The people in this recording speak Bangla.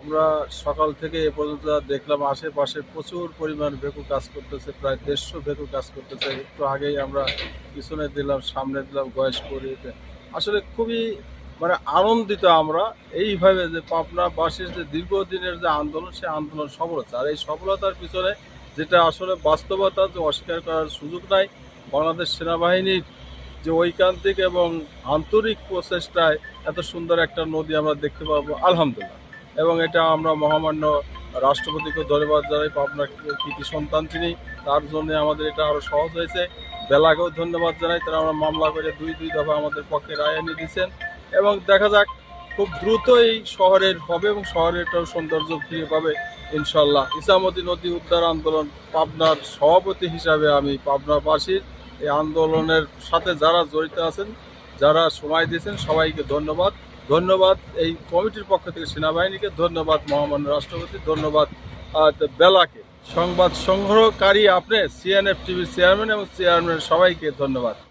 আমরা সকাল থেকে এ পর্যন্ত দেখলাম, আশেপাশে প্রচুর পরিমাণ ভেকু কাজ করতেছে, প্রায় দেড়শো ভেকু কাজ করতেছে। একটু আগেই আমরা পিছনে দিলাম, সামনে দিলাম গয়েশপুরি আসলে খুবই মানে আনন্দিত আমরা। এইভাবে যে পাবনা পাবনাবাসীর যে দীর্ঘদিনের যে আন্দোলন সেই আন্দোলন সফলতা আর এই সফলতার পিছনে যেটা আসলে বাস্তবতা যে অস্বীকার করার সুযোগ নাই, বাংলাদেশ সেনাবাহিনীর যে ঐকান্তিক এবং আন্তরিক প্রচেষ্টায় এত সুন্দর একটা নদী আমরা দেখতে পাবো। আলহামদুলিল্লাহ। এবং এটা আমরা মহামান্য রাষ্ট্রপতিকে ধন্যবাদ জানাই, পাবনার কৃতি সন্তান তিনি। তার জন্য আমাদের এটা আরও সহজ হয়েছে। বেলাকেও ধন্যবাদ জানাই। তারা আমরা মামলা করে দুই দুই দফা আমাদের পক্ষে রায় এনে দিয়েছেন। এবং দেখা যাক, খুব দ্রুত এই শহরের হবে এবং শহরেরটাও সৌন্দর্য ফিরে পাবে ইনশাল্লাহ। ইসামতি নদী উদ্ধার আন্দোলন পাবনার সভাপতি হিসাবে আমি পাবনাবাসীর এই আন্দোলনের সাথে যারা জড়িত আছেন, যারা সময় দিয়েছেন, সবাইকে ধন্যবাদ। ধন্যবাদ এই কমিটির পক্ষ থেকে সেনাবাহিনীকে, ধন্যবাদ মহামান্য রাষ্ট্রপতি, ধন্যবাদ বেলাকে। সংবাদ সংগ্রহকারী আপনি সিএনএফ টিভির চেয়ারম্যান এবং চেয়ারম্যান সবাইকে ধন্যবাদ।